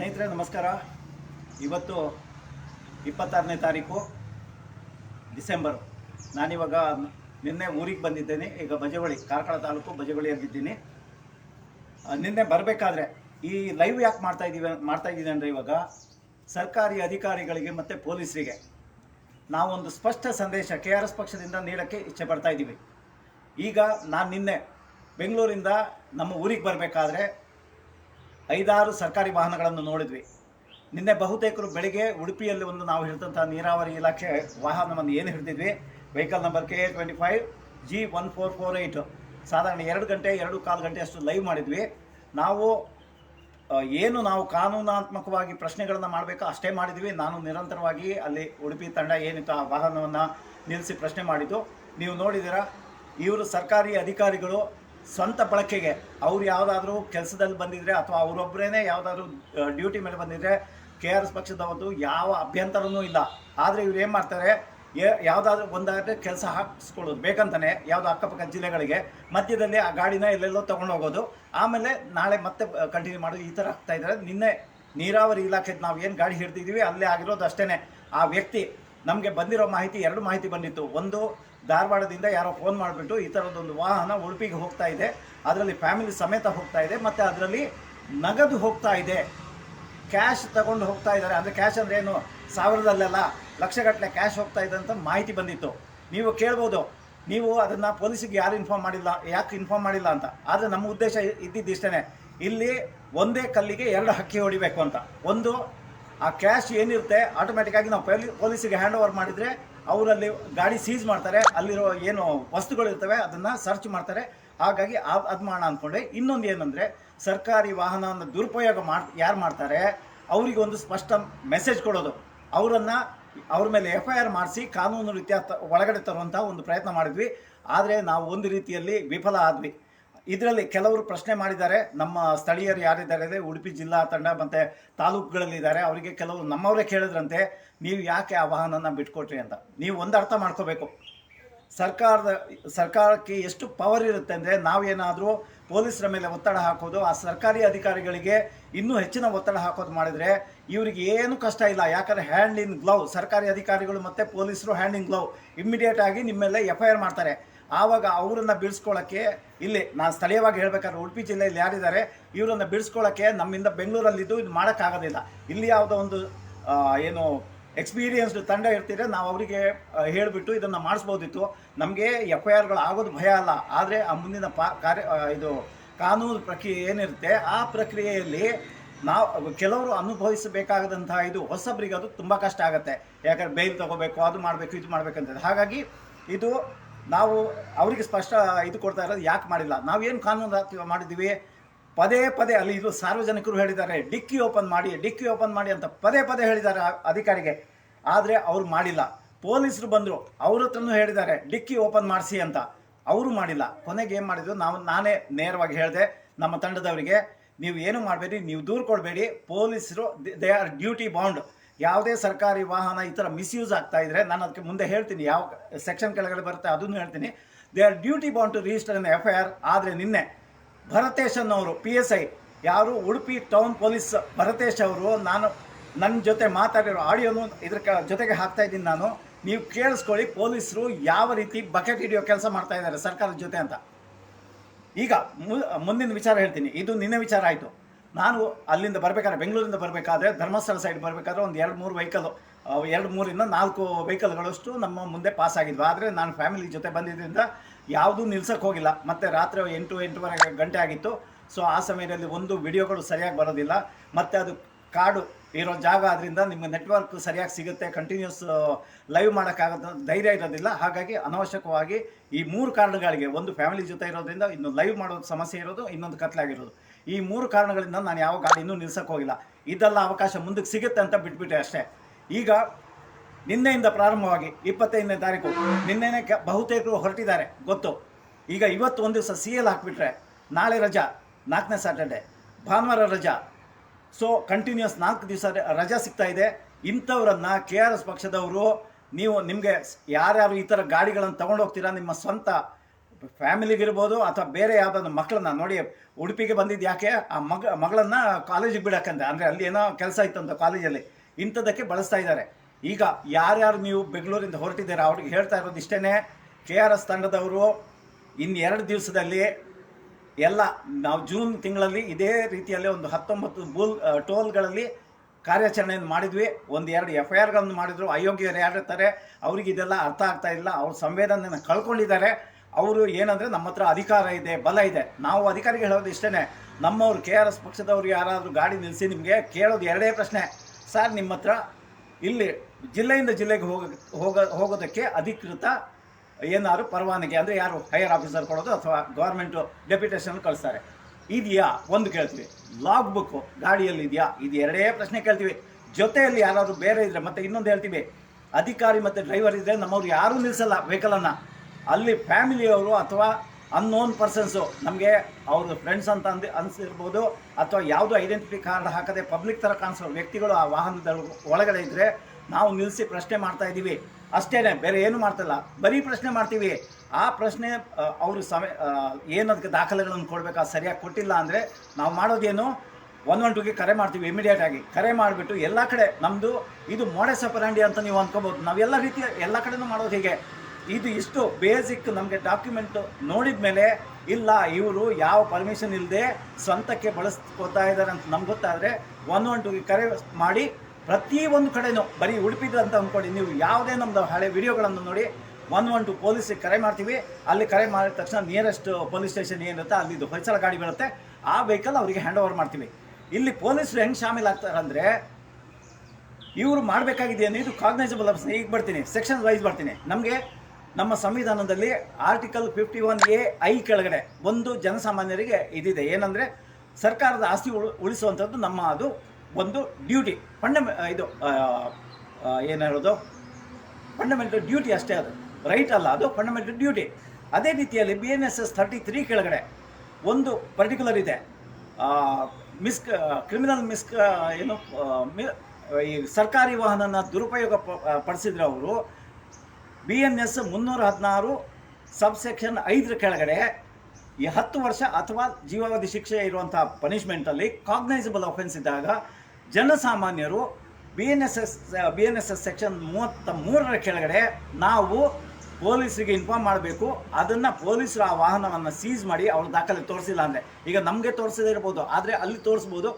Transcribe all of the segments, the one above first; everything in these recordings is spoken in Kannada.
ಸ್ನೇಹಿತರೆ ನಮಸ್ಕಾರ. ಇವತ್ತು ಇಪ್ಪತ್ತಾರನೇ ತಾರೀಕು ಡಿಸೆಂಬರ್. ನಾನಿವಾಗ ನಿನ್ನೆ ಊರಿಗೆ ಬಂದಿದ್ದೇನೆ. ಈಗ ಬಜವಳಿ ಕಾರ್ಕಳ ತಾಲೂಕು ಬಜವಳಿಯಾಗಿದ್ದೀನಿ ಆ, ನಿನ್ನೆ ಬರಬೇಕಾದ್ರೆ ಈ ಲೈವ್ ಯಾಕೆ ಮಾಡ್ತಾ ಇದ್ದೀವಿ ಮಾಡ್ತಾ ಇದ್ದೀನಿ ಅಂದರೆ ಇವಾಗ ಸರ್ಕಾರಿ ಅಧಿಕಾರಿಗಳಿಗೆ ಮತ್ತು ಪೊಲೀಸರಿಗೆ ನಾವೊಂದು ಸ್ಪಷ್ಟ ಸಂದೇಶ ಕೆ ಆರ್ ಎಸ್ ಪಕ್ಷದಿಂದ ನೀಡೋಕ್ಕೆ ಇಚ್ಛೆ ಪಡ್ತಾ ಇದ್ದೀವಿ ಈಗ ನಾನು ನಿನ್ನೆ ಬೆಂಗಳೂರಿಂದ ನಮ್ಮ ಊರಿಗೆ ಬರಬೇಕಾದ್ರೆ ಐದಾರು ಸರ್ಕಾರಿ ವಾಹನಗಳನ್ನು ನೋಡಿದ್ವಿ. ನಿನ್ನೆ ಬಹುತೇಕರು ಬೆಳಿಗ್ಗೆ ಉಡುಪಿಯಲ್ಲಿ ಒಂದು ನಾವು ಹಿಡಿದಂಥ ನೀರಾವರಿ ಇಲಾಖೆ ವಾಹನವನ್ನು ಏನು ಹಿಡಿದಿದ್ವಿ? Vehicle number K A twenty five, G one four four eight ಸಾಧಾರಣ ಎರಡು ಗಂಟೆ, ಎರಡು ಕಾಲು ಗಂಟೆ ಅಷ್ಟು ಲೈವ್ ಮಾಡಿದ್ವಿ. ನಾವು ಏನು ನಾವು ಕಾನೂನಾತ್ಮಕವಾಗಿ ಪ್ರಶ್ನೆಗಳನ್ನು ಮಾಡಬೇಕು ಅಷ್ಟೇ ಮಾಡಿದ್ವಿ. ನಾನು ನಿರಂತರವಾಗಿ ಅಲ್ಲಿ ಉಡುಪಿ ತಂಡ ಏನಿತ್ತು ಆ ವಾಹನವನ್ನು ನಿಲ್ಲಿಸಿ ಪ್ರಶ್ನೆ ಮಾಡಿದ್ದು. ನೀವು ನೋಡಿದ್ದೀರಾ, ಇವರು ಸರ್ಕಾರಿ ಅಧಿಕಾರಿಗಳು ಸ್ವಂತ ಬಳಕೆಗೆ ಅವ್ರು ಯಾವುದಾದ್ರೂ ಕೆಲಸದಲ್ಲಿ ಬಂದಿದ್ರೆ ಅಥವಾ ಅವರೊಬ್ಬರೇ ಯಾವುದಾದ್ರೂ ಡ್ಯೂಟಿ ಮೇಲೆ ಬಂದಿದ್ರೆ ಕೆ ಆರ್ ಎಸ್ ಪಕ್ಷದವತ್ತು ಯಾವ ಅಭ್ಯಂತರನೂ ಇಲ್ಲ. ಆದರೆ ಇವ್ರು ಏನು ಮಾಡ್ತಾರೆ ಯಾವುದಾದ್ರೂ ಒಂದಾದ್ರೆ ಕೆಲಸ ಹಾಕಿಸ್ಕೊಳ್ಳೋದು ಬೇಕಂತಾನೆ, ಯಾವುದೋ ಅಕ್ಕಪಕ್ಕ ಜಿಲ್ಲೆಗಳಿಗೆ, ಮಧ್ಯದಲ್ಲಿ ಆ ಗಾಡಿನ ಎಲ್ಲೆಲ್ಲೋ ತೊಗೊಂಡು ಹೋಗೋದು. ಆಮೇಲೆ ನಾಳೆ ಮತ್ತೆ ಕಂಟಿನ್ಯೂ ಮಾಡೋದು ಈ ಥರ ಆಗ್ತಾ ಇದ್ದಾರೆ ನಿನ್ನೆ ನೀರಾವರಿ ಇಲಾಖೆದು ನಾವು ಏನು ಗಾಡಿ ಹಿಡ್ದಿದ್ದೀವಿ, ಅಲ್ಲೇ ಆಗಿರೋದು ಅಷ್ಟೇ ಆ ವ್ಯಕ್ತಿ ನಮಗೆ ಬಂದಿರೋ ಮಾಹಿತಿ, ಎರಡು ಮಾಹಿತಿ ಬಂದಿತ್ತು. ಒಂದು ಧಾರವಾಡದಿಂದ ಯಾರೋ ಫೋನ್ ಮಾಡಿಬಿಟ್ಟು ಈ ಥರದ್ದೊಂದು ವಾಹನ ಉಡುಪಿಗೆ ಹೋಗ್ತಾ ಇದೆ. ಅದರಲ್ಲಿ ಫ್ಯಾಮಿಲಿ ಸಮೇತ ಹೋಗ್ತಾ ಇದೆ. ಮತ್ತು ಅದರಲ್ಲಿ ನಗದು ಹೋಗ್ತಾ ಇದೆ. ಕ್ಯಾಶ್ ತಗೊಂಡು ಹೋಗ್ತಾ ಇದ್ದಾರೆ. ಅಂದರೆ ಕ್ಯಾಶ್ ಅಂದರೆ ಏನು? ಸಾವಿರದಲ್ಲೆಲ್ಲ ಲಕ್ಷಗಟ್ಟಲೆ ಕ್ಯಾಶ್ ಹೋಗ್ತಾ ಇದೆ ಅಂತ ಮಾಹಿತಿ ಬಂದಿತ್ತು. ನೀವು ಕೇಳ್ಬೋದು. ನೀವು ಅದನ್ನು ಪೊಲೀಸಿಗೆ ಯಾರು ಇನ್ಫಾರ್ಮ್ ಮಾಡಿಲ್ಲ? ಯಾಕೆ ಇನ್ಫಾರ್ಮ್ ಮಾಡಿಲ್ಲ ಅಂತ. ಆದರೆ ನಮ್ಮ ಉದ್ದೇಶ ಇದ್ದಿದ್ದು ಇಷ್ಟೇ ಇಲ್ಲಿ ಒಂದೇ ಕಲ್ಲಿಗೆ ಎರಡು ಹಕ್ಕಿ ಹೊಡಿಬೇಕು ಅಂತ. ಒಂದು, ಆ ಕ್ಯಾಶ್ ಏನಿರುತ್ತೆ ಆಟೋಮೆಟಿಕ್ಕಾಗಿ ನಾವು ಪೊಲೀ ಪೊಲೀಸಿಗೆ ಹ್ಯಾಂಡ್ ಓವರ್ ಮಾಡಿದರೆ ಅವರಲ್ಲಿ ಗಾಡಿ ಸೀಸ್ ಮಾಡ್ತಾರೆ, ಅಲ್ಲಿರೋ ಏನು ವಸ್ತುಗಳು ಇರ್ತವೆ, ಅದನ್ನು ಸರ್ಚ್ ಮಾಡ್ತಾರೆ. ಹಾಗಾಗಿ ಅದು ಮಾಡೋಣ ಅಂದ್ಕೊಂಡೆ ಇನ್ನೊಂದು ಏನಂದರೆ, ಸರ್ಕಾರಿ ವಾಹನವನ್ನು ದುರುಪಯೋಗ ಮಾಡಿ, ಯಾರು ಮಾಡ್ತಾರೆ? ಅವರಿಗೆ ಒಂದು ಸ್ಪಷ್ಟ ಮೆಸೇಜ್ ಕೊಡೋದು. ಅವರನ್ನು ಅವ್ರ ಮೇಲೆ ಎಫ್ ಐ ಆರ್ ಮಾಡಿಸಿ, ಕಾನೂನು ರೀತಿಯ ಒಳಗಡೆ ತರುವಂಥ ಒಂದು ಪ್ರಯತ್ನ ಮಾಡಿದ್ವಿ. ಆದರೆ ನಾವು ಒಂದು ರೀತಿಯಲ್ಲಿ ವಿಫಲ ಆದ್ವಿ. ಇದರಲ್ಲಿ ಕೆಲವರು ಪ್ರಶ್ನೆ ಮಾಡಿದ್ದಾರೆ, ನಮ್ಮ ಸ್ಥಳೀಯರು ಯಾರಿದ್ದಾರೆ ಉಡುಪಿ ಜಿಲ್ಲಾ ತಂಡ ಮತ್ತು ತಾಲೂಕುಗಳಲ್ಲಿದ್ದಾರೆ, ಅವರಿಗೆ ಕೆಲವರು ನಮ್ಮವರೇ ಕೇಳಿದ್ರಂತೆ, ನೀವು ಯಾಕೆ ಆ ವಾಹನನ ಬಿಟ್ಕೊಟ್ರಿ ಅಂತ. ನೀವು ಒಂದು ಅರ್ಥ ಮಾಡ್ಕೋಬೇಕು. ಸರ್ಕಾರದ, ಸರ್ಕಾರಕ್ಕೆ ಎಷ್ಟು ಪವರ್ ಇರುತ್ತೆ ಅಂದರೆ ನಾವೇನಾದರೂ ಪೊಲೀಸರ ಮೇಲೆ ಒತ್ತಡ ಹಾಕೋದು, ಆ ಸರ್ಕಾರಿ ಅಧಿಕಾರಿಗಳಿಗೆ ಇನ್ನೂ ಹೆಚ್ಚಿನ ಒತ್ತಡ ಹಾಕೋದು ಮಾಡಿದರೆ ಇವರಿಗೆ ಏನು ಕಷ್ಟ ಇಲ್ಲ. ಯಾಕಂದರೆ ಹ್ಯಾಂಡ್ ಇನ್ ಗ್ಲೌ ಸರ್ಕಾರಿ ಅಧಿಕಾರಿಗಳು ಮತ್ತು ಪೊಲೀಸರು ಹ್ಯಾಂಡ್ ಇನ್ ಗ್ಲೌ ಇಮ್ಮಿಡಿಯೇಟ್ ಆಗಿ ನಿಮ್ಮ ಮೇಲೆ ಎಫ್ ಐ ಆರ್ ಮಾಡ್ತಾರೆ. ಆವಾಗ ಅವರನ್ನು ಬಿಡಿಸ್ಕೊಳ್ಳೋಕ್ಕೆ ಇಲ್ಲಿ ನಾನು ಸ್ಥಳೀಯವಾಗಿ ಹೇಳಬೇಕಾದ್ರೆ ಉಡುಪಿ ಜಿಲ್ಲೆಯಲ್ಲಿ ಯಾರಿದ್ದಾರೆ, ಇವರನ್ನು ಬಿಡಿಸ್ಕೊಳ್ಳೋಕ್ಕೆ ನಮ್ಮಿಂದ ಬೆಂಗಳೂರಲ್ಲಿದ್ದು ಇದು ಮಾಡೋಕ್ಕಾಗೋದಿಲ್ಲ. ಇಲ್ಲಿ ಯಾವುದೋ ಒಂದು ಏನು ಎಕ್ಸ್ಪೀರಿಯನ್ಸ್ಡ್ ತಂಡ ಇರ್ತಿದ್ರೆ ನಾವು ಅವರಿಗೆ ಹೇಳಿಬಿಟ್ಟು ಇದನ್ನು ಮಾಡಿಸ್ಬೋದಿತ್ತು. ನಮಗೆ ಎಫ್ ಐ ಆರ್ಗಳು ಆಗೋದು ಭಯ ಅಲ್ಲ. ಆದರೆ ಆ ಮುಂದಿನ ಪಾ, ಕಾರ್ಯ ಇದು ಕಾನೂನು ಪ್ರಕ್ರಿಯೆ ಏನಿರುತ್ತೆ, ಆ ಪ್ರಕ್ರಿಯೆಯಲ್ಲಿ ನಾವು, ಕೆಲವರು ಅನುಭವಿಸಬೇಕಾಗದಂತಹ ಇದು ಹೊಸಬರಿಗೆ ಅದು ತುಂಬ ಕಷ್ಟ ಆಗುತ್ತೆ. ಯಾಕಂದ್ರೆ ಬೇಲ್ ತಗೋಬೇಕು, ಅದು ಮಾಡಬೇಕು, ಇದು ಮಾಡಬೇಕಂತ ಹಾಗಾಗಿ ಇದು ನಾವು ಅವರಿಗೆ ಸ್ಪಷ್ಟ ಇದು ಕೊಡ್ತಾ ಇರೋದು ಯಾಕೆ ಮಾಡಿಲ್ಲ? ನಾವೇನು ಕಾನೂನು ಮಾಡಿದ್ದೀವಿ? ಪದೇ ಪದೇ ಅಲ್ಲಿ ಇದು ಸಾರ್ವಜನಿಕರು ಹೇಳಿದ್ದಾರೆ, ಡಿಕ್ಕಿ ಓಪನ್ ಮಾಡಿ, ಡಿಕ್ಕಿ ಓಪನ್ ಮಾಡಿ ಅಂತ ಪದೇ ಪದೇ ಹೇಳಿದ್ದಾರೆ ಅಧಿಕಾರಿಗೆ. ಆದರೆ ಅವರು ಮಾಡಿಲ್ಲ. ಪೊಲೀಸರು ಬಂದರು, ಅವ್ರ ಹತ್ರನೂ ಹೇಳಿದ್ದಾರೆ, ಡಿಕ್ಕಿ ಓಪನ್ ಮಾಡಿಸಿ ಅಂತ. ಅವರು ಮಾಡಿಲ್ಲ. ಕೊನೆಗೆ ಏನು ಮಾಡಿದ್ರು? ನಾವು, ನಾನೇ ನೇರವಾಗಿ ಹೇಳಿದೆ, ನಮ್ಮ ತಂಡದವರಿಗೆ, ನೀವು ಏನು ಮಾಡಬೇಡಿ, ನೀವು ದೂರು ಕೊಡಬೇಡಿ, ಪೊಲೀಸರು ದೇ ಆರ್ ಡ್ಯೂಟಿ ಬಾಂಡ್. ಯಾವುದೇ ಸರ್ಕಾರಿ ವಾಹನ ಈ ಥರ ಮಿಸ್ಯೂಸ್ ಆಗ್ತಾ ಇದ್ರೆ ನಾನು ಅದಕ್ಕೆ ಮುಂದೆ ಹೇಳ್ತೀನಿ, ಯಾವ ಸೆಕ್ಷನ್ ಕೆಳಗಡೆ ಬರುತ್ತೆ ಅದನ್ನು ಹೇಳ್ತೀನಿ. They are duty bound to register an F I R ಆದರೆ ನಿನ್ನೆ ಭರತೇಶನ್ ಅವರು ಪಿ ಎಸ್ ಐ ಯಾರು ಉಡುಪಿ ಟೌನ್ ಪೊಲೀಸ್ ಭರತೇಶ್ ಅವರು, ನಾನು ನನ್ನ ಜೊತೆ ಮಾತಾಡಿರೋ ಆಡಿಯೋನು ಇದ್ರ ಜೊತೆಗೆ ಹಾಕ್ತಾ ಇದ್ದೀನಿ ನಾನು. ನೀವು ಕೇಳಿಸ್ಕೊಳ್ಳಿ, ಪೊಲೀಸರು ಯಾವ ರೀತಿ ಬಕೆಟ್ ಹಿಡಿಯೋ ಕೆಲಸ ಮಾಡ್ತಾ ಇದ್ದಾರೆ ಸರ್ಕಾರದ ಜೊತೆ ಅಂತ. ಈಗ ಮುಂದಿನ ವಿಚಾರ ಹೇಳ್ತೀನಿ. ಇದು ನಿನ್ನೆ ವಿಚಾರ ಆಯಿತು. ನಾನು ಅಲ್ಲಿಂದ ಬರಬೇಕಾದ್ರೆ, ಬೆಂಗಳೂರಿಂದ ಬರಬೇಕಾದ್ರೆ, ಧರ್ಮಸ್ಥಳ ಸೈಡ್ ಬರಬೇಕಾದ್ರೆ ಒಂದು ಎರಡು ಮೂರು ವೆಹಿಕಲ್ ಎರಡು ಮೂರಿಂದ ನಾಲ್ಕು ವೆಹಿಕಲ್ಗಳಷ್ಟು ನಮ್ಮ ಮುಂದೆ ಪಾಸ್ ಆಗಿದ್ವು. ಆದರೆ ನಾನು ಫ್ಯಾಮಿಲಿ ಜೊತೆ ಬಂದಿದ್ದರಿಂದ ಯಾವುದೂ ನಿಲ್ಸಕ್ಕೆ ಹೋಗಿಲ್ಲ. ಮತ್ತು ರಾತ್ರಿ ಎಂಟು, ಎಂಟೂವರೆ ಗಂಟೆ ಆಗಿತ್ತು. ಸೊ ಆ ಸಮಯದಲ್ಲಿ ಒಂದು ವಿಡಿಯೋಗಳು ಸರಿಯಾಗಿ ಬರೋದಿಲ್ಲ. ಮತ್ತು ಅದು ಕಾಡು ಇರೋ ಜಾಗ ಆದ್ದರಿಂದ ನಿಮಗೆ ನೆಟ್ವರ್ಕ್ ಸರಿಯಾಗಿ ಸಿಗುತ್ತೆ ಕಂಟಿನ್ಯೂಸ್ ಲೈವ್ ಮಾಡೋಕ್ಕಾಗೋದು ಧೈರ್ಯ ಇರೋದಿಲ್ಲ. ಹಾಗಾಗಿ ಅನವಶ್ಯಕವಾಗಿ ಈ ಮೂರು ಕಾರಣಗಳಿಗೆ ಒಂದು ಫ್ಯಾಮಿಲಿ ಜೊತೆ ಇರೋದ್ರಿಂದ ಇನ್ನು ಲೈವ್ ಮಾಡೋದು ಸಮಸ್ಯೆ ಇರೋದು, ಇನ್ನೊಂದು ಕತ್ಲಾಗಿರೋದು. ಈ ಮೂರು ಕಾರಣಗಳಿಂದ ನಾನು ಯಾವ ಗಾಡಿ ಇನ್ನೂ ನಿಲ್ಸಕ್ಕೆ ಹೋಗಿಲ್ಲ. ಇದೆಲ್ಲ ಅವಕಾಶ ಮುಂದಕ್ಕೆ ಸಿಗುತ್ತೆ ಅಂತ ಬಿಟ್ಬಿಟ್ಟೆ ಅಷ್ಟೇ. ಈಗ ನಿನ್ನೆಯಿಂದ ಪ್ರಾರಂಭವಾಗಿ ಇಪ್ಪತ್ತೈದನೇ ತಾರೀಕು ನಿನ್ನೆನೇ ಬಹುತೇಕರು ಹೊರಟಿದ್ದಾರೆ, ಗೊತ್ತು. ಈಗ ಇವತ್ತು ಒಂದು ದಿವಸ ಸಿ ಎಲ್ ಹಾಕಿಬಿಟ್ರೆ ನಾಳೆ ರಜಾ, ನಾಲ್ಕನೇ ಸ್ಯಾಟರ್ಡೆ ಭಾನುವಾರ ರಜಾ. ಸೊ ಕಂಟಿನ್ಯೂಸ್ ನಾಲ್ಕು ದಿವಸ ರಜಾ ಸಿಗ್ತಾ ಇದೆ. ಇಂಥವ್ರನ್ನ ಕೆ ಆರ್ ಎಸ್ ಪಕ್ಷದವರು, ನೀವು ನಿಮಗೆ ಯಾರ್ಯಾರು ಈ ಥರ ಗಾಡಿಗಳನ್ನು ತಗೊಂಡು ಹೋಗ್ತೀರಾ ನಿಮ್ಮ ಸ್ವಂತ ಫ್ಯಾಮಿಲಿಗಿರ್ಬೋದು ಅಥವಾ ಬೇರೆ ಯಾವುದಾದ್ರು ಮಕ್ಕಳನ್ನ ನೋಡಿ ಉಡುಪಿಗೆ ಬಂದಿದ್ದು ಯಾಕೆ? ಆ ಮಗ, ಮಗಳನ್ನ ಕಾಲೇಜಿಗೆ ಬಿಡಕ್ಕಂತೆ. ಅಂದರೆ ಅಲ್ಲಿ ಏನೋ ಕೆಲಸ ಇತ್ತು ಅಂತ ಕಾಲೇಜಲ್ಲಿ. ಇಂಥದ್ದಕ್ಕೆ ಬಳಸ್ತಾ ಇದ್ದಾರೆ. ಈಗ ಯಾರ್ಯಾರು ನೀವು ಬೆಂಗಳೂರಿಂದ ಹೊರಟಿದ್ದೀರಾ? ಅವ್ರಿಗೆ ಹೇಳ್ತಾ ಇರೋದು ಇಷ್ಟೇ ಕೆ ಆರ್ ಎಸ್ ತಂಡದವರು ಇನ್ನು ಎರಡು ದಿವಸದಲ್ಲಿ ಎಲ್ಲ, ನಾವು ಜೂನ್ ತಿಂಗಳಲ್ಲಿ ಇದೇ ರೀತಿಯಲ್ಲಿ ಒಂದು ಹತ್ತೊಂಬತ್ತು ಬೂಲ್ ಟೋಲ್ಗಳಲ್ಲಿ ಕಾರ್ಯಾಚರಣೆಯನ್ನು ಮಾಡಿದ್ವಿ. ಒಂದು ಎರಡು ಎಫ್ ಐ ಆರ್ಗಳನ್ನು ಮಾಡಿದ್ರು. ಅಯೋಗ್ಯರು ಯಾರಿರ್ತಾರೆ? ಅವ್ರಿಗೆ ಇದೆಲ್ಲ ಅರ್ಥ ಆಗ್ತಾ ಇಲ್ಲ. ಅವ್ರ ಸಂವೇದನೆಯನ್ನು ಕಳ್ಕೊಂಡಿದ್ದಾರೆ. ಅವರು ಏನಂದರೆ ನಮ್ಮ ಹತ್ರ ಅಧಿಕಾರ ಇದೆ, ಬಲ ಇದೆ. ನಾವು ಅಧಿಕಾರಿಗೆ ಹೇಳೋದು ಇಷ್ಟೇ ನಮ್ಮವ್ರು ಕೆ ಆರ್ ಎಸ್ ಪಕ್ಷದವ್ರು ಯಾರಾದರೂ ಗಾಡಿ ನಿಲ್ಲಿಸಿ ನಿಮಗೆ ಕೇಳೋದು ಎರಡೇ ಪ್ರಶ್ನೆ. ಸರ್, ನಿಮ್ಮ ಹತ್ರ ಇಲ್ಲಿ ಜಿಲ್ಲೆಯಿಂದ ಜಿಲ್ಲೆಗೆ ಹೋಗ ಹೋಗ, ಹೋಗೋದಕ್ಕೆ ಅಧಿಕೃತ ಏನಾದ್ರು ಪರವಾನಗಿ, ಅಂದರೆ ಯಾರು ಹೈಯರ್ ಆಫೀಸರ್ ಕೊಡೋದು ಅಥವಾ ಗೌರ್ಮೆಂಟು ಡೆಪ್ಯುಟೇಷನ್ ಕಳಿಸ್ತಾರೆ. ಇದೆಯಾ? ಒಂದು ಕೇಳ್ತೀವಿ. ಲಾಗ್ ಬುಕ್ಕು ಗಾಡಿಯಲ್ಲಿ ಇದೆಯಾ? ಇದು ಎರಡೇ ಪ್ರಶ್ನೆ ಕೇಳ್ತೀವಿ. ಜೊತೆಯಲ್ಲಿ ಯಾರಾದರೂ ಬೇರೆ ಇದ್ರೆ ಮತ್ತೆ ಇನ್ನೊಂದು ಹೇಳ್ತೀವಿ. ಅಧಿಕಾರಿ ಮತ್ತು ಡ್ರೈವರ್ ಇದ್ದರೆ ನಮ್ಮವ್ರು ಯಾರೂ ನಿಲ್ಲಿಸಲ್ಲ ವೆಹಿಕಲನ್ನು ಅಲ್ಲಿ ಫ್ಯಾಮಿಲಿಯವರು ಅಥವಾ ಅನ್ನೋನ್ ಪರ್ಸನ್ಸು ನಮಗೆ ಅವ್ರದ್ದು ಫ್ರೆಂಡ್ಸ್ ಅಂತ ಅಂದು, ಅನಿಸಿರ್ಬೋದು. ಅಥವಾ ಯಾವುದೋ ಐಡೆಂಟಿಟಿ ಕಾರ್ಡ್ ಹಾಕದೆ ಪಬ್ಲಿಕ್ ಥರ ಕಾಣಿಸೋ ವ್ಯಕ್ತಿಗಳು ಆ ವಾಹನದ ಒಳಗಡೆ ಇದ್ದರೆ ನಾವು ನಿಲ್ಲಿಸಿ ಪ್ರಶ್ನೆ ಮಾಡ್ತಾ ಇದ್ದೀವಿ. ಅಷ್ಟೇ ಬೇರೆ ಏನು ಮಾಡ್ತಿಲ್ಲ. ಬರೀ ಪ್ರಶ್ನೆ ಮಾಡ್ತೀವಿ. ಆ ಪ್ರಶ್ನೆ ಅವರು ಸಮಯ ಏನದಕ್ಕೆ ದಾಖಲೆಗಳನ್ನು ಕೊಡಬೇಕಾ, ಸರಿಯಾಗಿ ಕೊಟ್ಟಿಲ್ಲ ಅಂದರೆ ನಾವು ಮಾಡೋದೇನು? ಒನ್ ಒನ್ ಟೂಗೆ ಕರೆ ಮಾಡ್ತೀವಿ ಇಮಿಡಿಯೇಟ್ ಆಗಿ. ಕರೆ ಮಾಡಿಬಿಟ್ಟು ಎಲ್ಲ ಕಡೆ ನಮ್ಮದು ಇದು ಮೋಡೆ ಸಪರಾಂಡಿ ಅಂತ ನೀವು ಅಂದ್ಕೋಬೋದು ನಾವೆಲ್ಲ ರೀತಿಯ ಎಲ್ಲ ಕಡೆನೂ ಮಾಡೋದು ಹೀಗೆ? ಇದು ಇಷ್ಟು ಬೇಸಿಕ್ ನಮಗೆ ಡಾಕ್ಯುಮೆಂಟ್ ನೋಡಿದ ಮೇಲೆ ಇಲ್ಲ, ಇವರು ಯಾವ ಪರ್ಮಿಷನ್ ಇಲ್ಲದೆ ಸ್ವಂತಕ್ಕೆ ಬಳಸ್ಕೊತಾ ಇದ್ದಾರೆ ಅಂತ ನಮ್ಗೆ ಗೊತ್ತಾದರೆ ಒನ್ ಒನ್ ಟು ಕರೆ ಮಾಡಿ ಪ್ರತಿ ಒಂದು ಕಡೆನೂ, ಬರೀ ಅಂತ ಅಂದ್ಕೊಳ್ಳಿ ನೀವು ಯಾವುದೇ ನಮ್ಮದು ಹಳೆ ವಿಡಿಯೋಗಳನ್ನು ನೋಡಿ ಒನ್ ಒನ್ ಟು ಪೊಲೀಸಿಗೆ ಕರೆ ಮಾಡ್ತೀವಿ, ಅಲ್ಲಿ ಕರೆ ಮಾಡಿದ ತಕ್ಷಣ ನಿಯರೆಸ್ಟ್ ಪೊಲೀಸ್ ಸ್ಟೇಷನ್ ಏನಿರುತ್ತೆ ಇದು ಹೊಯ್ಸಳ ಗಾಡಿ ಬರುತ್ತೆ, ಆ ವೆಹಿಕಲ್ ಅವರಿಗೆ ಹ್ಯಾಂಡ್ ಓವರ್ ಮಾಡ್ತೀವಿ. ಇಲ್ಲಿ ಪೊಲೀಸರು ಹೆಂಗೆ ಶಾಮೀಲ್ ಆಗ್ತಾರೆ ಅಂದರೆ, ಇವರು ಮಾಡಬೇಕಾಗಿದೆಯನ್ನು ಇದು ಕಾಗ್ನೈಸಬಲ್ ಆಫೀಸ್ ಈಗ ಬರ್ತೀನಿ ಸೆಕ್ಷನ್ ವೈಸ್ ಬರ್ತೀನಿ. ನಮಗೆ ನಮ್ಮ ಸಂವಿಧಾನದಲ್ಲಿ article fifty one A I ಕೆಳಗಡೆ ಒಂದು ಜನಸಾಮಾನ್ಯರಿಗೆ ಇದಿದೆ. ಏನಂದರೆ ಸರ್ಕಾರದ ಆಸ್ತಿ ಉಳು, ಉಳಿಸುವಂಥದ್ದು ನಮ್ಮ ಅದು ಒಂದು ಡ್ಯೂಟಿ. ಫಂಡಮ ಇದು ಏನು ಹೇಳೋದು? ಫಂಡಮೆಂಟಲ್ ಡ್ಯೂಟಿ ಅಷ್ಟೇ ಅದು. ರೈಟ್ ಅಲ್ಲ ಅದು ಫಂಡಮೆಂಟಲ್ ಡ್ಯೂಟಿ ಅದೇ ರೀತಿಯಲ್ಲಿ B N S S thirty three ಕೆಳಗಡೆ ಒಂದು ಪರ್ಟಿಕ್ಯುಲರ್ ಇದೆ. ಮಿಸ್ ಕ್ರಿಮಿನಲ್ ಮಿಸ್ ಏನು ಈ ಸರ್ಕಾರಿ ವಾಹನನ ದುರುಪಯೋಗ ಪಡಿಸಿದ್ರೆ ಅವರು ಬಿ ಎನ್ ಎಸ್ ಮುನ್ನೂರ ಹದಿನಾರು ಸಬ್ ಸೆಕ್ಷನ್ ಐದರ ಕೆಳಗಡೆ ಈ ಹತ್ತು ವರ್ಷ ಅಥವಾ ಜೀವಾವಧಿ ಶಿಕ್ಷೆ ಇರುವಂಥ ಪನಿಷ್ಮೆಂಟಲ್ಲಿ ಕಾಗ್ನೈಸಬಲ್ ಅಫೆನ್ಸ್ ಇದ್ದಾಗ ಜನಸಾಮಾನ್ಯರು B N S S B N S S section ಮೂವತ್ತ ಮೂರರ ಕೆಳಗಡೆ ನಾವು ಪೊಲೀಸರಿಗೆ ಇನ್ಫಾರ್ಮ್ ಮಾಡಬೇಕು. ಅದನ್ನು ಪೊಲೀಸರು ಆ ವಾಹನವನ್ನು ಸೀಸ್ ಮಾಡಿ ಅವ್ರ ದಾಖಲೆ ತೋರಿಸಿಲ್ಲ ಅಂದರೆ. ಈಗ ನಮಗೆ ತೋರಿಸದೇ ಇರ್ಬೋದು, ಆದರೆ ಅಲ್ಲಿ ತೋರಿಸ್ಬೋದು.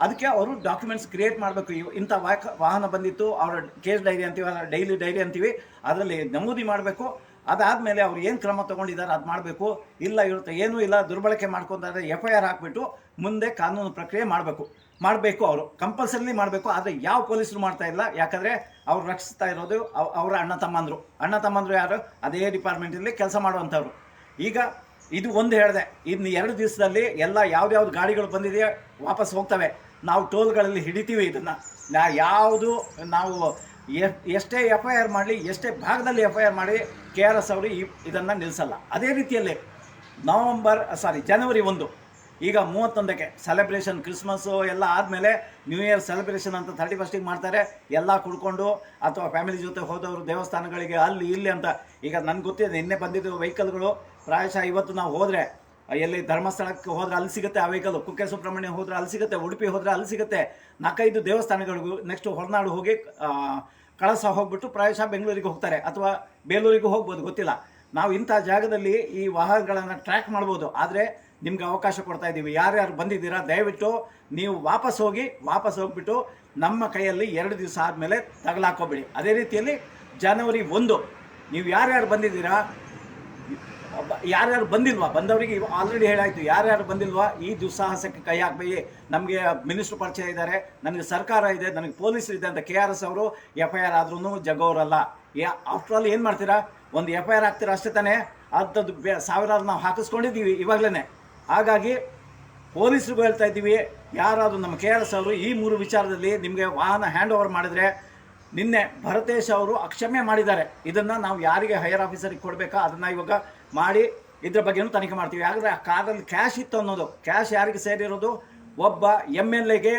ಅದಕ್ಕೆ ಅವರು ಡಾಕ್ಯುಮೆಂಟ್ಸ್ ಕ್ರಿಯೇಟ್ ಮಾಡಬೇಕು. ಇವು ಇಂಥ ವಾಹ ವಾಹನ ಬಂದಿತ್ತು, ಅವರ ಕೇಸ್ ಡೈರಿ ಅಂತೀವಿ ಡೈಲಿ ಡೈರಿ ಅಂತೀವಿ, ಅದರಲ್ಲಿ ನಮೂದಿ ಮಾಡಬೇಕು. ಅದಾದಮೇಲೆ ಅವ್ರು ಏನು ಕ್ರಮ ತೊಗೊಂಡಿದ್ದಾರೆ ಅದು ಮಾಡಬೇಕು. ಇಲ್ಲ ಇರುತ್ತೆ ಏನೂ ಇಲ್ಲ, ದುರ್ಬಳಕೆ ಮಾಡ್ಕೊಂತಾರೆ ಎಫ್ ಐ ಆರ್ ಹಾಕ್ಬಿಟ್ಟು ಮುಂದೆ ಕಾನೂನು ಪ್ರಕ್ರಿಯೆ ಮಾಡಬೇಕು. ಮಾಡಬೇಕು ಅವರು. ಕಂಪಲ್ಸರಿಲಿ ಮಾಡಬೇಕು, ಆದರೆ ಯಾವ ಪೊಲೀಸರು ಮಾಡ್ತಾ ಇಲ್ಲ. ಯಾಕಂದರೆ ಅವ್ರು ರಕ್ಷಿಸ್ತಾ ಇರೋದು ಅವ್- ಅವರ ಅಣ್ಣ ತಮ್ಮಂದರು. ಅಣ್ಣ ತಮ್ಮಂದರು ಯಾರು? ಅದೇ ಡಿಪಾರ್ಟ್ಮೆಂಟಲ್ಲಿ ಕೆಲಸ ಮಾಡುವಂಥವ್ರು. ಈಗ ಇದು ಒಂದು ಹೇಳಿದೆ. ಇನ್ನು ಎರಡು ದಿವಸದಲ್ಲಿ ಎಲ್ಲ ಯಾವ್ದ್ಯಾವ್ದು ಗಾಡಿಗಳು ಬಂದಿದೆಯೋ ವಾಪಸ್ ಹೋಗ್ತವೆ. ನಾವು ಟೋಲ್ಗಳಲ್ಲಿ ಹಿಡಿತೀವಿ ಇದನ್ನು. ನಾ ಯಾವುದು ನಾವು ಎಷ್ಟೇ ಎಫ್ ಐ ಆರ್ ಮಾಡಲಿ, ಎಷ್ಟೇ ಭಾಗದಲ್ಲಿ ಎಫ್ ಐ ಆರ್ ಮಾಡಿ ಕೆ ಆರ್ ಎಸ್ ಅವರು ಈ ಇದನ್ನು ನಿಲ್ಲಿಸಲ್ಲ ಅದೇ ರೀತಿಯಲ್ಲಿ ನವಂಬರ್ ಸಾರಿ ಜನವರಿ ಒಂದು. ಈಗ ಮೂವತ್ತೊಂದಕ್ಕೆ ಸೆಲೆಬ್ರೇಷನ್ ಕ್ರಿಸ್ಮಸ್ಸು ಎಲ್ಲ ಆದಮೇಲೆ ನ್ಯೂ ಇಯರ್ ಸೆಲೆಬ್ರೇಷನ್ ಅಂತ ತರ್ಟಿ ಫಸ್ಟಿಗೆ ಮಾಡ್ತಾರೆ. ಎಲ್ಲ ಕುಡ್ಕೊಂಡು ಅಥವಾ ಫ್ಯಾಮಿಲಿ ಜೊತೆ ಹೋದವರು ದೇವಸ್ಥಾನಗಳಿಗೆ ಅಲ್ಲಿ, ಇಲ್ಲಿ ಅಂತ. ಈಗ ನನಗೆ ಗೊತ್ತಿದೆ, ನಿನ್ನೆ ಬಂದಿದ್ದು ವೆಹಿಕಲ್ಗಳು ಪ್ರಾಯಶಃ ಇವತ್ತು ನಾವು ಹೋದರೆ ಎಲ್ಲಿ ಧರ್ಮಸ್ಥಳಕ್ಕೆ ಹೋದ್ರೆ ಅಲ್ಲಿ ಸಿಗುತ್ತೆ ಆ ವೆಹಿಕಲ್ ಕುಕ್ಕೆ ಸುಬ್ರಹ್ಮಣ್ಯ ಹೋದ್ರೆ ಅಲ್ಲಿ ಸಿಗುತ್ತೆ, ಉಡುಪಿ ಹೋದ್ರೆ ಅಲ್ಲಿ ಸಿಗುತ್ತೆ. ನಾಲ್ಕೈದು ದೇವಸ್ಥಾನಗಳಿಗೂ ನೆಕ್ಸ್ಟ್ ಹೊರನಾಡು ಹೋಗಿ ಕಳಸ ಹೋಗ್ಬಿಟ್ಟು ಪ್ರಾಯಶಃ ಬೆಂಗಳೂರಿಗೆ ಹೋಗ್ತಾರೆ ಅಥವಾ ಬೇಲೂರಿಗೂ ಹೋಗ್ಬೋದು, ಗೊತ್ತಿಲ್ಲ. ನಾವು ಇಂಥ ಜಾಗದಲ್ಲಿ ಈ ವಾಹನಗಳನ್ನು ಟ್ರ್ಯಾಕ್ ಮಾಡ್ಬೋದು. ಆದರೆ ನಿಮ್ಗೆ ಅವಕಾಶ ಕೊಡ್ತಾ ಇದ್ದೀವಿ. ಯಾರ್ಯಾರು ಬಂದಿದ್ದೀರಾ, ದಯವಿಟ್ಟು ನೀವು ವಾಪಸ್ ಹೋಗಿ, ವಾಪಸ್ ಹೋಗ್ಬಿಟ್ಟು ನಮ್ಮ ಕೈಯಲ್ಲಿ ಎರಡು ದಿವಸ ಆದಮೇಲೆ ತಗಲಾಕೋಬೇಡಿ ಅದೇ ರೀತಿಯಲ್ಲಿ ಜನವರಿ ಒಂದು, ನೀವು ಯಾರ್ಯಾರು ಬಂದಿದ್ದೀರಾ ಯಾರ್ಯಾರು ಬಂದಿಲ್ವಾ? ಬಂದವರಿಗೆ ಆಲ್ರೆಡಿ ಹೇಳಾಯ್ತು, ಯಾರ್ಯಾರು ಬಂದಿಲ್ವಾ? ಈ ದುಸ್ಸಾಹಸಕ್ಕೆ ಕೈ ಹಾಕಬೇಡಿ ನಮಗೆ ಮಿನಿಸ್ಟ್ರ್ ಪರಿಚಯ ಇದ್ದಾರೆ ನನಗೆ ಸರ್ಕಾರ ಇದೆ ನನಗೆ ಪೊಲೀಸರು ಇದೆ ಅಂತ ಕೆ ಆರ್ ಎಸ್ ಅವರು ಎಫ್ ಐ ಆರ್ ಆದ್ರೂ ಜಗೋರಲ್ಲ. ಯಾ ಆಫ್ಟರ್ ಆಲ್ ಏನು ಮಾಡ್ತೀರಾ? ಒಂದು ಎಫ್ ಐ ಆರ್ ಹಾಕ್ತೀರಾ ಅಷ್ಟೇ ತಾನೇ? ಅಂಥದ್ದು ಬೇ ಸಾವಿರಾರು ನಾವು ಹಾಕಿಸ್ಕೊಂಡಿದ್ದೀವಿ ಇವಾಗಲೇ ಹಾಗಾಗಿ ಪೊಲೀಸರಿಗೂ ಹೇಳ್ತಾ ಇದ್ದೀವಿ, ಯಾರಾದರೂ ನಮ್ಮ ಕೆ ಆರ್ ಎಸ್ ಅವರು ಈ ಮೂರು ವಿಚಾರದಲ್ಲಿ ನಿಮಗೆ ವಾಹನ ಹ್ಯಾಂಡ್ ಓವರ್ ಮಾಡಿದರೆ ನಿನ್ನೆ ಭರತೇಶ್ ಅವರು ಅಕ್ಷಮ್ಯ ಮಾಡಿದ್ದಾರೆ. ಇದನ್ನು ನಾವು ಯಾರಿಗೆ ಹೈಯರ್ ಆಫೀಸರಿಗೆ ಕೊಡಬೇಕಾ? ಅದನ್ನು ಇವಾಗ ಮಾಡಿ ಇದ್ರ ಬಗ್ಗೆನೂ ತನಿಖೆ ಮಾಡ್ತೀವಿ. ಯಾಕಂದರೆ ಆ ಕಾರಲ್ಲಿ ಕ್ಯಾಶ್ ಇತ್ತು ಅನ್ನೋದು ಕ್ಯಾಶ್ ಯಾರಿಗೆ ಸೇರಿರೋದು? ಒಬ್ಬ ಎಂ ಎಲ್ ಎಗೆ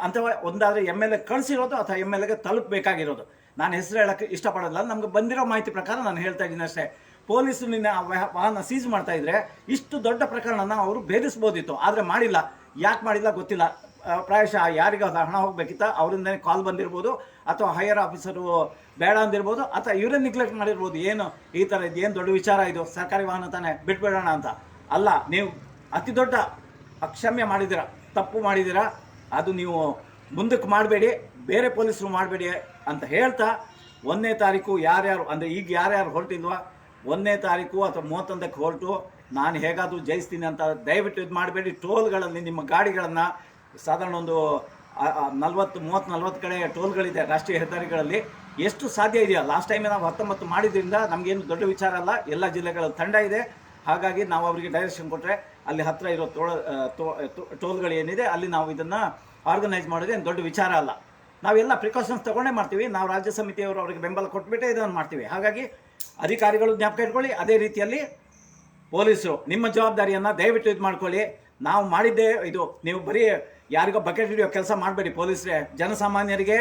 ಅಂತ ಒಂದಾದರೆ ಎಂ ಎಲ್ ಎ ಕಳಿಸಿರೋದು ಅಥವಾ ಎಂ ಎಲ್ ಎಗೆ ತಲುಪಬೇಕಾಗಿರೋದು? ನಾನು ಹೆಸರು ಹೇಳೋಕ್ಕೆ ಇಷ್ಟಪಡೋದಿಲ್ಲ. ನಮ್ಗೆ ಬಂದಿರೋ ಮಾಹಿತಿ ಪ್ರಕಾರ ನಾನು ಹೇಳ್ತಾ ಇದ್ದೀನಿ ಅಷ್ಟೇ. ಪೊಲೀಸರು ನಿನ್ನೆ ಆ ವಾಹನ ಸೀಸ್ ಮಾಡ್ತಾ ಇದ್ರೆ ಇಷ್ಟು ದೊಡ್ಡ ಪ್ರಕರಣನ ಅವರು ಭೇದಿಸ್ಬೋದಿತ್ತು. ಆದರೆ ಮಾಡಿಲ್ಲ. ಯಾಕೆ ಮಾಡಿಲ್ಲ ಗೊತ್ತಿಲ್ಲ. ಪ್ರಾಯಶಃ ಯಾರಿಗೆ ಅದು ಹಣ ಹೋಗಬೇಕಿತ್ತು, ಅವರಿಂದನೇ ಕಾಲ್ ಬಂದಿರ್ಬೋದು, ಅಥವಾ ಹೈಯರ್ ಆಫೀಸರು ಬೇಡ ಅಂದಿರ್ಬೋದು, ಅಥವಾ ಇವರೇ ನಿಗ್ಲೆಕ್ಟ್ ಮಾಡಿರ್ಬೋದು, ಏನು ಈ ಥರ ಇದು, ಏನು ದೊಡ್ಡ ವಿಚಾರ ಇದು, ಸರ್ಕಾರಿ ವಾಹನ ತಾನೇ, ಬಿಟ್ಬಿಡೋಣ ಅಂತ. ಅಲ್ಲ, ನೀವು ಅತಿ ದೊಡ್ಡ ಅಕ್ಷಮ್ಯ ಮಾಡಿದ್ದೀರ, ತಪ್ಪು ಮಾಡಿದ್ದೀರ, ಅದು ನೀವು ಮುಂದಕ್ಕೆ ಮಾಡಬೇಡಿ, ಬೇರೆ ಪೊಲೀಸರು ಮಾಡಬೇಡಿ ಅಂತ ಹೇಳ್ತಾ, ಒಂದನೇ ತಾರೀಕು ಯಾರ್ಯಾರು, ಅಂದರೆ ಈಗ ಯಾರ್ಯಾರು ಹೊರಟಿಲ್ವಾ ಒಂದನೇ ತಾರೀಕು ಅಥವಾ ಮೂವತ್ತೊಂದಕ್ಕೆ ಹೊರಟು, ನಾನು ಹೇಗಾದರೂ ಜಯಿಸ್ತೀನಿ ಅಂತ ದಯವಿಟ್ಟು ಇದು ಮಾಡಬೇಡಿ ಟೋಲ್ಗಳಲ್ಲಿ ನಿಮ್ಮ ಗಾಡಿಗಳನ್ನು ಸಾಧಾರಣ ಒಂದು ನಲ್ವತ್ತು, ಮೂವತ್ತು, ನಲ್ವತ್ತು ಕಡೆ ಟೋಲ್ಗಳಿದೆ ರಾಷ್ಟ್ರೀಯ ಹೆದ್ದಾರಿಗಳಲ್ಲಿ. ಎಷ್ಟು ಸಾಧ್ಯ ಇದೆಯಾ ಲಾಸ್ಟ್ ಟೈಮೇ ನಾವು ಹತ್ತೊಂಬತ್ತು ಮಾಡಿದ್ರಿಂದ ನಮಗೇನು ದೊಡ್ಡ ವಿಚಾರ ಅಲ್ಲ, ಎಲ್ಲ ಜಿಲ್ಲೆಗಳ ತಂಡ ಇದೆ. ಹಾಗಾಗಿ ನಾವು ಅವರಿಗೆ ಡೈರೆಕ್ಷನ್ ಕೊಟ್ಟರೆ ಅಲ್ಲಿ ಹತ್ತಿರ ಇರೋ ತೋಳ ಟೋಲ್ಗಳು ಏನಿದೆ, ಅಲ್ಲಿ ನಾವು ಇದನ್ನು ಆರ್ಗನೈಸ್ ಮಾಡೋದೇನು ದೊಡ್ಡ ವಿಚಾರ ಅಲ್ಲ. ನಾವೆಲ್ಲ ಪ್ರಿಕಾಷನ್ಸ್ ತಗೊಂಡೇ ಮಾಡ್ತೀವಿ, ನಾವು ರಾಜ್ಯ ಸಮಿತಿಯವರು ಅವರಿಗೆ ಬೆಂಬಲ ಕೊಟ್ಬಿಟ್ಟೆ ಇದನ್ನು ಮಾಡ್ತೀವಿ. ಹಾಗಾಗಿ ಅಧಿಕಾರಿಗಳು ಜ್ಞಾಪಕ ಇಟ್ಕೊಳ್ಳಿ, ಅದೇ ರೀತಿಯಲ್ಲಿ ಪೊಲೀಸರು ನಿಮ್ಮ ಜವಾಬ್ದಾರಿಯನ್ನು ದಯವಿಟ್ಟು ಇದು ಮಾಡ್ಕೊಳ್ಳಿ ನಾವು ಮಾಡಿದ್ದೇ ಇದು, ನೀವು ಬರೀ ಯಾರಿಗೋ ಬಕೆಟ್ ಹಿಡಿಯೋ ಕೆಲಸ ಮಾಡಬೇಡಿ ಪೊಲೀಸರೇ. ಜನಸಾಮಾನ್ಯರಿಗೆ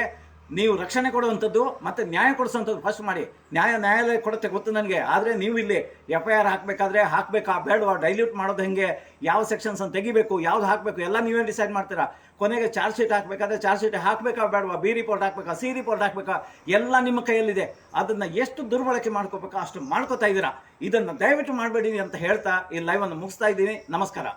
ನೀವು ರಕ್ಷಣೆ ಕೊಡುವಂಥದ್ದು ಮತ್ತು ನ್ಯಾಯ ಕೊಡಿಸುವಂಥದ್ದು ಫಸ್ಟ್ ಮಾಡಿ. ನ್ಯಾಯ ನ್ಯಾಯಾಲಯ ಕೊಡುತ್ತೆ ಗೊತ್ತು ನನಗೆ. ಆದರೆ ನೀವು ಇಲ್ಲಿ ಎಫ್ ಐ ಆರ್ ಹಾಕಬೇಕಾದ್ರೆ ಹಾಕಬೇಕಾ ಬೇಡವಾ? ಡೈಲ್ಯೂಟ್ ಮಾಡೋದು ಹೆಂಗೆ? ಯಾವ ಸೆಕ್ಷನ್ಸ್ ಅಂತ ತೆಗಿಬೇಕು? ಯಾವ್ದು ಹಾಕಬೇಕು? ಎಲ್ಲ ನೀವೇ ಡಿಸೈಡ್ ಮಾಡ್ತೀರಾ? ಕೊನೆಗೆ ಚಾರ್ಜ್ ಶೀಟ್ ಹಾಕಬೇಕಾದ್ರೆ ಚಾರ್ಜ್ ಶೀಟ್ ಹಾಕಬೇಕಾ ಬೇಡವಾ? ಬಿ ರಿಪೋರ್ಟ್ ಹಾಕಬೇಕಾ? ಸಿ ರಿಪೋರ್ಟ್ ಹಾಕಬೇಕಾ? ಎಲ್ಲ ನಿಮ್ಮ ಕೈಯಲ್ಲಿದೆ. ಅದನ್ನು ಎಷ್ಟು ದುರ್ಬಳಕೆ ಮಾಡ್ಕೋಬೇಕಾ ಅಷ್ಟು ಮಾಡ್ಕೋತಾ ಇದ್ದೀರಾ. ಇದನ್ನು ದಯವಿಟ್ಟು ಮಾಡಬೇಡಿ ಅಂತ ಹೇಳ್ತಾ ಈ ಲೈವನ್ನು ಮುಗಿಸ್ತಾ ಇದ್ದೀನಿ. ನಮಸ್ಕಾರ.